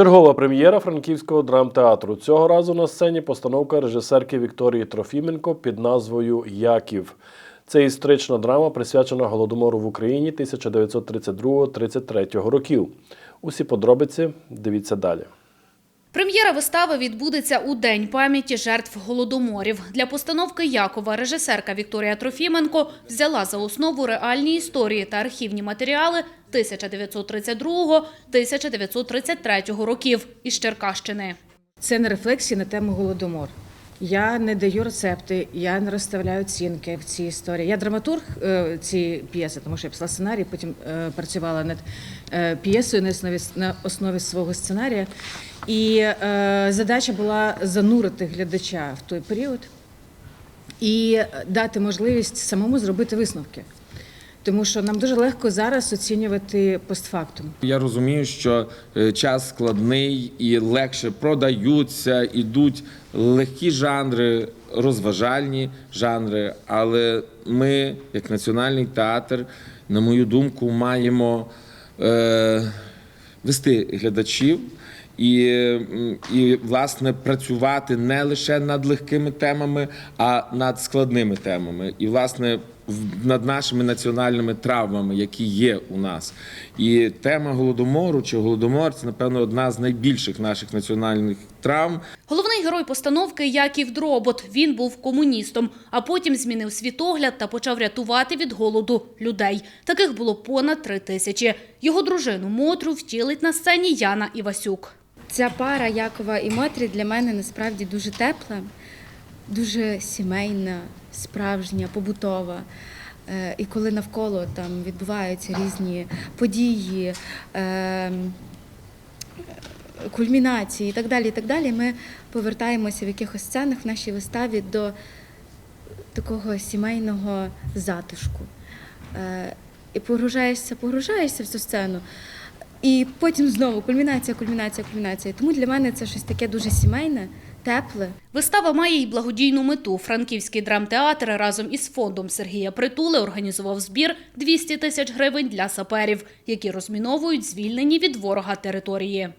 Чергова прем'єра франківського драмтеатру. Цього разу на сцені постановка режисерки Вікторії Трофіменко під назвою Яків. Це історична драма, присвячена голодомору в Україні 1932-33 років. Усі подробиці дивіться далі. Прем'єра вистави відбудеться у День пам'яті жертв голодоморів. Для постановки Якова режисерка Вікторія Трофіменко взяла за основу реальні історії та архівні матеріали 1932-1933 років із Черкащини. Це не рефлексія на тему голодомор. Я не даю рецепти, я не розставляю оцінки в цій історії. Я драматург е, цієї п'єси, тому що я писала сценарій, потім е, працювала над е, п'єсою на основі, на основі свого сценарія. І е, задача була занурити глядача в той період і дати можливість самому зробити висновки. Тому що нам дуже легко зараз оцінювати постфактум. Я розумію, що е, час складний і легше продаються, ідуть легкі жанри, розважальні жанри. Але ми, як національний театр, на мою думку, маємо е, вести глядачів. І, і власне працювати не лише над легкими темами, а над складними темами, і власне над нашими національними травмами, які є у нас. І тема голодомору чи голодомор це напевно одна з найбільших наших національних травм. Головний герой постановки Яків Дробот. Він був комуністом, а потім змінив світогляд та почав рятувати від голоду людей. Таких було понад три тисячі. Його дружину Мотру втілить на сцені Яна Івасюк. Ця пара Якова і Мотрі для мене насправді дуже тепла, дуже сімейна, справжня, побутова. Е, І коли навколо там відбуваються різні події, е, кульмінації і так далі, і так далі, ми повертаємося в якихось сценах в нашій виставі до такого сімейного затишку. Е, І погружаєшся, погружаєшся в цю сцену. І потім знову кульмінація, кульмінація, кульмінація. Тому для мене це щось таке дуже сімейне, тепле. Вистава має й благодійну мету. Франківський драмтеатр разом із фондом Сергія Притули організував збір 200 тисяч гривень для саперів, які розміновують звільнені від ворога території.